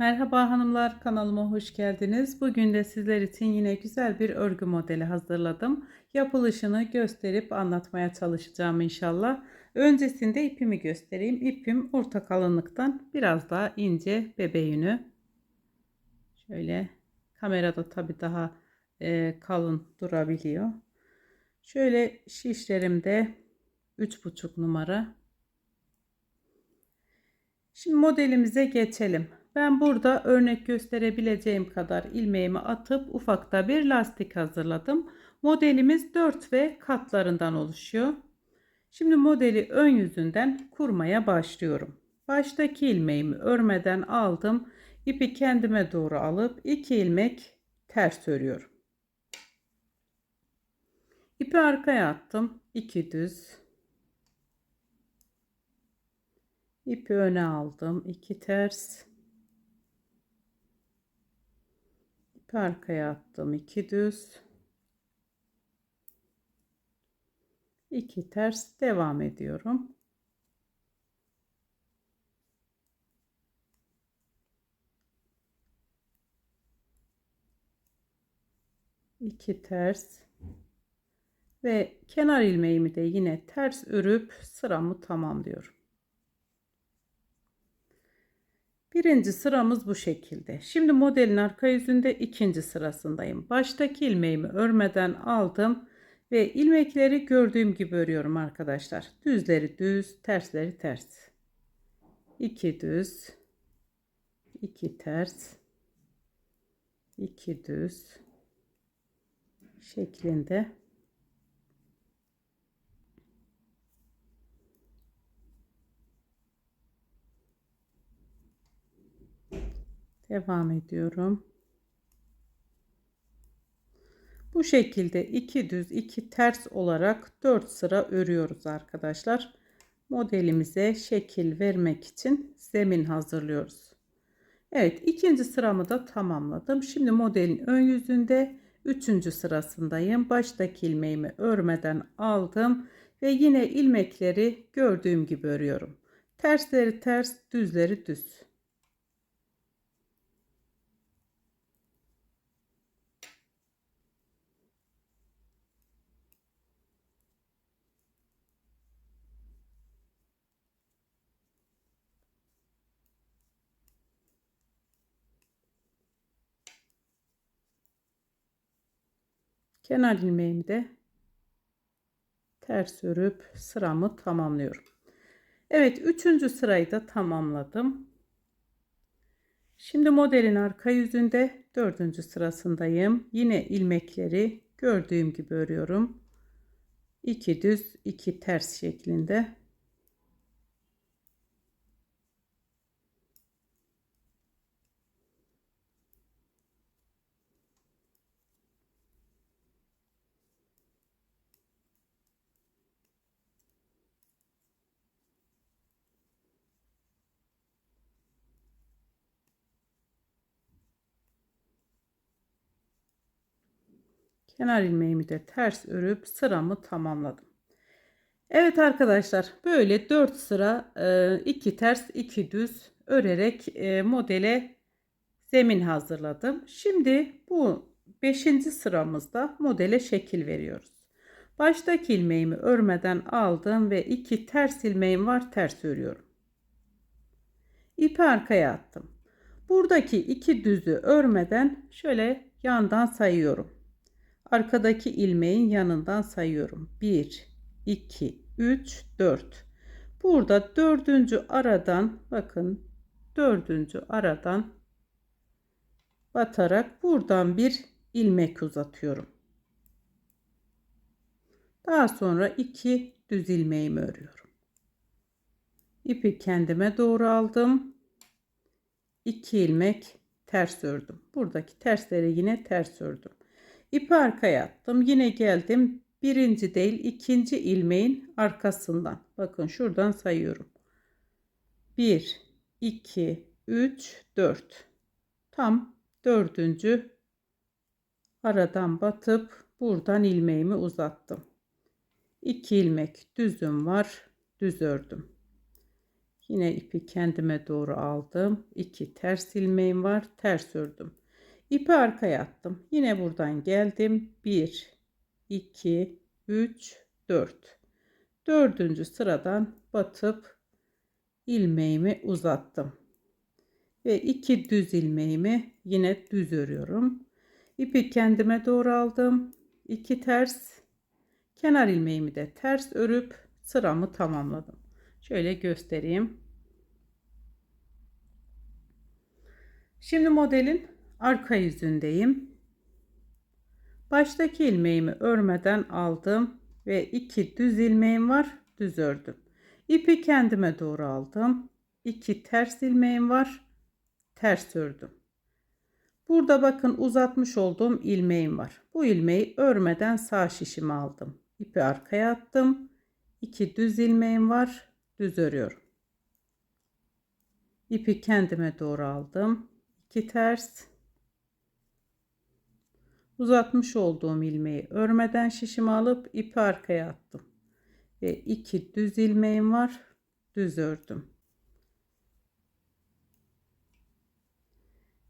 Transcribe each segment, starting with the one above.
Merhaba hanımlar kanalıma hoş geldiniz. Bugün de sizler için yine güzel bir örgü modeli hazırladım. Yapılışını gösterip anlatmaya çalışacağım inşallah. Öncesinde ipimi göstereyim. İpim orta kalınlıktan biraz daha ince bebe yünü. Şöyle kamerada tabi daha e, kalın durabiliyor. Şöyle şişlerimde 3,5 numara. Şimdi modelimize geçelim. Ben burada örnek gösterebileceğim kadar ilmeğimi atıp ufakta bir lastik hazırladım. Modelimiz 4 ve katlarından oluşuyor. Şimdi modeli ön yüzünden kurmaya başlıyorum. Baştaki ilmeğimi örmeden aldım. İpi kendime doğru alıp 2 ilmek ters örüyorum. İpi arkaya attım. 2 düz. İpi öne aldım. 2 ters. İpi arkaya attım. 2 düz. 2 ters devam ediyorum. İki ters ve kenar ilmeğimi de yine ters örüp sıramı tamamlıyorum. Birinci sıramız bu şekilde. Şimdi modelin arka yüzünde ikinci sırasındayım. Baştaki ilmeğimi örmeden aldım ve ilmekleri gördüğüm gibi örüyorum arkadaşlar. Düzleri düz, tersleri ters. 2 düz, 2 ters, 2 düz şeklinde Devam ediyorum. Bu şekilde iki düz iki ters olarak 4 sıra örüyoruz arkadaşlar. Modelimize şekil vermek için zemin hazırlıyoruz. Evet ikinci sıramı da tamamladım. Şimdi modelin ön yüzünde üçüncü sırasındayım. Baştaki ilmeğimi örmeden aldım ve yine ilmekleri gördüğüm gibi örüyorum. Tersleri ters, düzleri düz. Kenar ilmeğimi de ters örüp sıramı tamamlıyorum. Evet üçüncü sırayı da tamamladım. Şimdi modelin arka yüzünde dördüncü sırasındayım. Yine ilmekleri gördüğüm gibi örüyorum. 2 düz 2 ters şeklinde. Kenar ilmeğimi de ters örüp sıramı tamamladım. Evet arkadaşlar böyle 4 sıra 2 ters 2 düz örerek modele zemin hazırladım. Şimdi bu 5. sıramızda modele şekil veriyoruz. Baştaki ilmeğimi örmeden aldım ve 2 ters ilmeğim var ters örüyorum. İpi arkaya attım. Buradaki iki düzü örmeden şöyle yandan sayıyorum arkadaki ilmeğin yanından sayıyorum. 1, 2, 3, 4. Burada dördüncü aradan bakın dördüncü aradan batarak buradan bir ilmek uzatıyorum. Daha sonra iki düz ilmeğimi örüyorum. İpi kendime doğru aldım. 2 ilmek ters ördüm. Buradaki tersleri yine ters ördüm. İpi arkaya attım. Yine geldim. Birinci değil ikinci ilmeğin arkasından. Bakın şuradan sayıyorum. 1, 2, 3, 4. Tam dördüncü aradan batıp buradan ilmeğimi uzattım. 2 ilmek düzüm var. Düz ördüm. Yine ipi kendime doğru aldım. 2 ters ilmeğim var. Ters ördüm. İpi arkaya attım. Yine buradan geldim. 1 2 3 4. Dördüncü sıradan batıp ilmeğimi uzattım. Ve iki düz ilmeğimi yine düz örüyorum. İpi kendime doğru aldım. 2 ters kenar ilmeğimi de ters örüp sıramı tamamladım. Şöyle göstereyim. Şimdi modelin arka yüzündeyim. Baştaki ilmeğimi örmeden aldım ve iki düz ilmeğim var. Düz ördüm. İpi kendime doğru aldım. İki ters ilmeğim var. Ters ördüm. Burada bakın uzatmış olduğum ilmeğim var. Bu ilmeği örmeden sağ şişime aldım. İpi arkaya attım. İki düz ilmeğim var. Düz örüyorum. İpi kendime doğru aldım. 2 ters. Uzatmış olduğum ilmeği örmeden şişime alıp ipi arkaya attım. Ve iki düz ilmeğim var. Düz ördüm.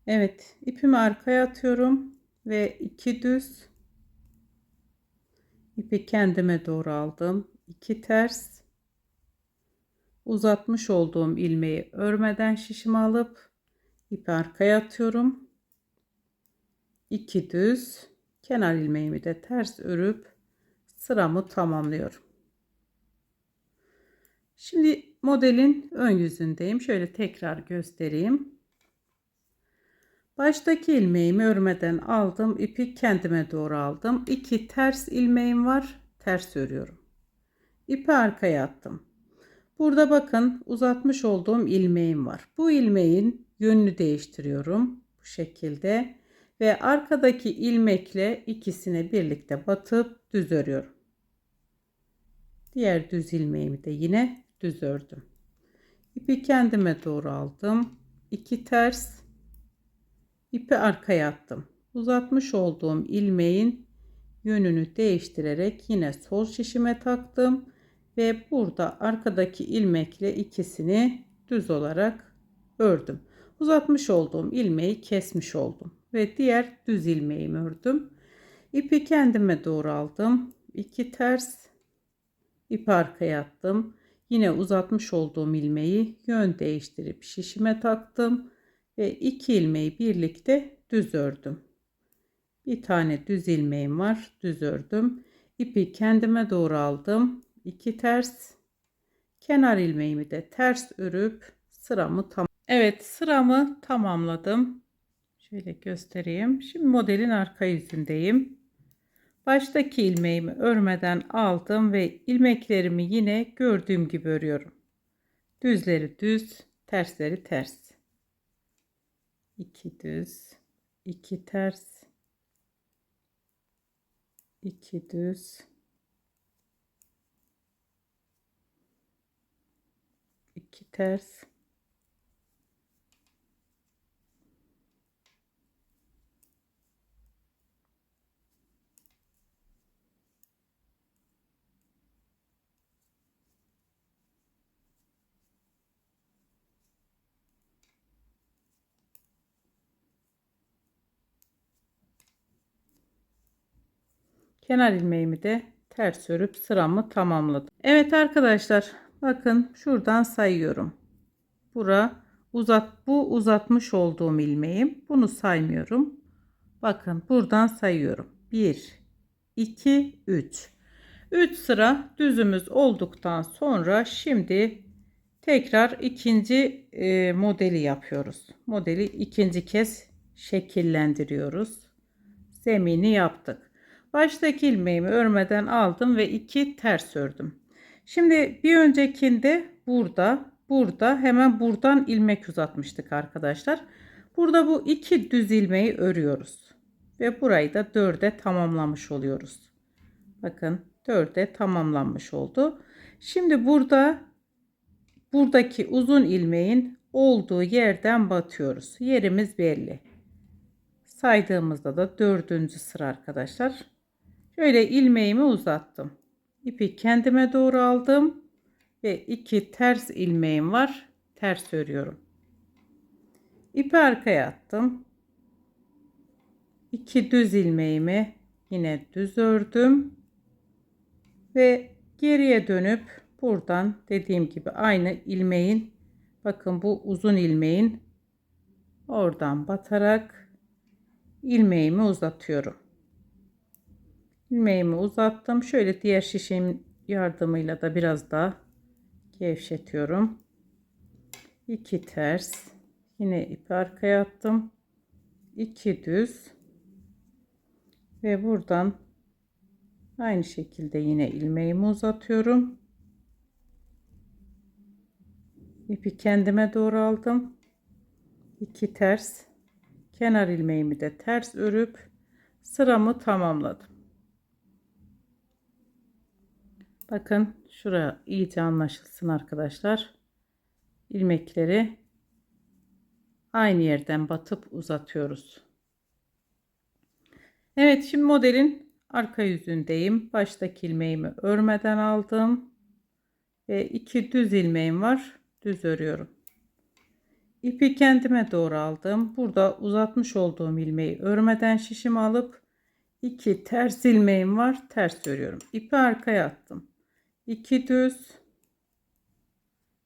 Evet, ipimi arkaya atıyorum ve iki düz ipi kendime doğru aldım. 2 ters uzatmış olduğum ilmeği örmeden şişime alıp ipi arkaya atıyorum. 2 düz kenar ilmeğimi de ters örüp sıramı tamamlıyorum. Şimdi modelin ön yüzündeyim. Şöyle tekrar göstereyim. Baştaki ilmeğimi örmeden aldım. ipi kendime doğru aldım. 2 ters ilmeğim var. Ters örüyorum. İpi arkaya attım. Burada bakın uzatmış olduğum ilmeğim var. Bu ilmeğin yönünü değiştiriyorum. Bu şekilde. Ve arkadaki ilmekle ikisini birlikte batıp düz örüyorum. Diğer düz ilmeğimi de yine düz ördüm. İpi kendime doğru aldım. 2 ters ipi arkaya attım. Uzatmış olduğum ilmeğin yönünü değiştirerek yine sol şişime taktım ve burada arkadaki ilmekle ikisini düz olarak ördüm. Uzatmış olduğum ilmeği kesmiş oldum ve diğer düz ilmeğimi ördüm. İpi kendime doğru aldım. 2 ters ip arkaya attım. Yine uzatmış olduğum ilmeği yön değiştirip şişime taktım ve iki ilmeği birlikte düz ördüm. Bir tane düz ilmeğim var. Düz ördüm. İpi kendime doğru aldım. 2 ters kenar ilmeğimi de ters örüp sıramı tam Evet sıramı tamamladım. Şöyle göstereyim. Şimdi modelin arka yüzündeyim. Baştaki ilmeğimi örmeden aldım ve ilmeklerimi yine gördüğüm gibi örüyorum. Düzleri düz, tersleri ters. 2 düz, 2 ters, 2 düz, 2 ters, kenar ilmeğimi de ters örüp sıramı tamamladım. Evet arkadaşlar bakın şuradan sayıyorum. Bura uzat bu uzatmış olduğum ilmeğim. Bunu saymıyorum. Bakın buradan sayıyorum. 1 2 3 3 sıra düzümüz olduktan sonra şimdi tekrar ikinci e, modeli yapıyoruz. Modeli ikinci kez şekillendiriyoruz. Zemini yaptık. Baştaki ilmeğimi örmeden aldım ve iki ters ördüm. Şimdi bir öncekinde burada, burada hemen buradan ilmek uzatmıştık arkadaşlar. Burada bu iki düz ilmeği örüyoruz. Ve burayı da dörde tamamlamış oluyoruz. Bakın dörde tamamlanmış oldu. Şimdi burada buradaki uzun ilmeğin olduğu yerden batıyoruz. Yerimiz belli. Saydığımızda da dördüncü sıra arkadaşlar. Şöyle ilmeğimi uzattım. İpi kendime doğru aldım ve iki ters ilmeğim var. ters örüyorum. İpi arkaya attım. 2 düz ilmeğimi yine düz ördüm ve geriye dönüp buradan dediğim gibi aynı ilmeğin bakın bu uzun ilmeğin oradan batarak ilmeğimi uzatıyorum. İlmeğimi uzattım. Şöyle diğer şişemin yardımıyla da biraz daha gevşetiyorum. 2 ters. Yine ipi arkaya attım. 2 düz. Ve buradan aynı şekilde yine ilmeğimi uzatıyorum. İpi kendime doğru aldım. 2 ters. Kenar ilmeğimi de ters örüp sıramı tamamladım. Bakın şuraya iyice anlaşılsın arkadaşlar. ilmekleri aynı yerden batıp uzatıyoruz. Evet şimdi modelin arka yüzündeyim. Baştaki ilmeğimi örmeden aldım. Ve iki düz ilmeğim var. Düz örüyorum. İpi kendime doğru aldım. Burada uzatmış olduğum ilmeği örmeden şişimi alıp iki ters ilmeğim var. Ters örüyorum. İpi arkaya attım. 2 düz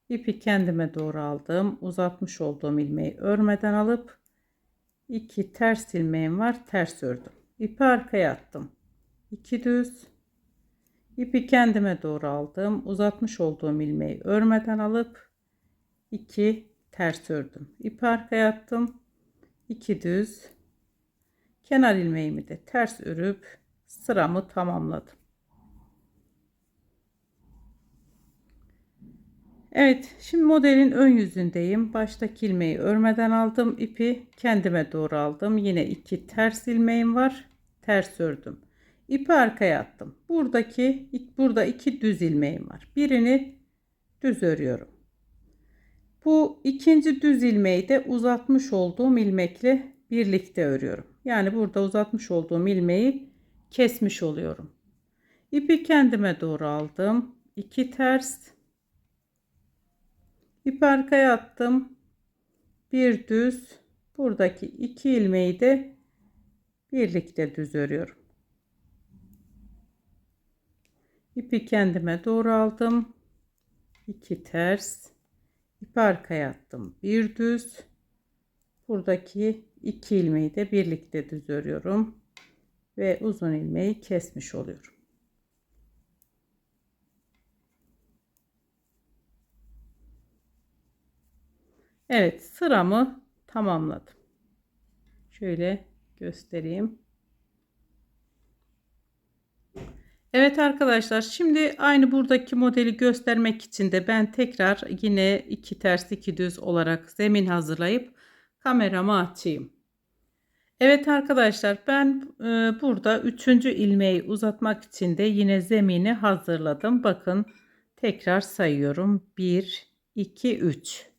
ipi kendime doğru aldım. Uzatmış olduğum ilmeği örmeden alıp 2 ters ilmeğim var. Ters ördüm. İpi arkaya attım. 2 düz ipi kendime doğru aldım. Uzatmış olduğum ilmeği örmeden alıp 2 ters ördüm. İpi arkaya attım. 2 düz kenar ilmeğimi de ters örüp sıramı tamamladım. Evet şimdi modelin ön yüzündeyim. Baştaki ilmeği örmeden aldım. ipi kendime doğru aldım. Yine iki ters ilmeğim var. Ters ördüm. İpi arkaya attım. Buradaki burada iki düz ilmeğim var. Birini düz örüyorum. Bu ikinci düz ilmeği de uzatmış olduğum ilmekle birlikte örüyorum. Yani burada uzatmış olduğum ilmeği kesmiş oluyorum. İpi kendime doğru aldım. 2 ters İp arkaya attım. Bir düz. Buradaki iki ilmeği de birlikte düz örüyorum. İpi kendime doğru aldım. 2 ters. İp arkaya attım. Bir düz. Buradaki iki ilmeği de birlikte düz örüyorum. Ve uzun ilmeği kesmiş oluyorum. Evet sıramı tamamladım. Şöyle göstereyim. Evet arkadaşlar şimdi aynı buradaki modeli göstermek için de ben tekrar yine iki ters iki düz olarak zemin hazırlayıp kameramı açayım. Evet arkadaşlar ben e, burada üçüncü ilmeği uzatmak için de yine zemini hazırladım. Bakın tekrar sayıyorum. 1 2 3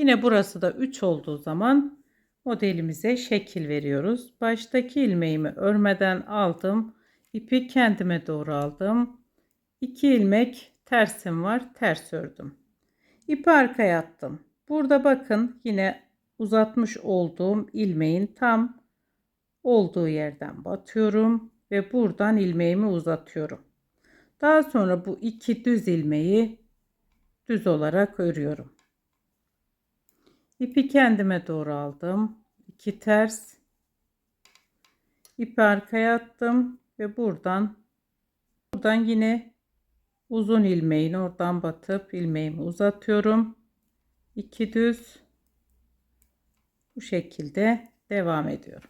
Yine burası da 3 olduğu zaman modelimize şekil veriyoruz. Baştaki ilmeğimi örmeden aldım. İpi kendime doğru aldım. 2 ilmek tersim var. Ters ördüm. İpi arkaya attım. Burada bakın yine uzatmış olduğum ilmeğin tam olduğu yerden batıyorum ve buradan ilmeğimi uzatıyorum. Daha sonra bu iki düz ilmeği düz olarak örüyorum. İpi kendime doğru aldım. 2 ters. İpi arkaya attım ve buradan buradan yine uzun ilmeğin oradan batıp ilmeğimi uzatıyorum. 2 düz bu şekilde devam ediyorum.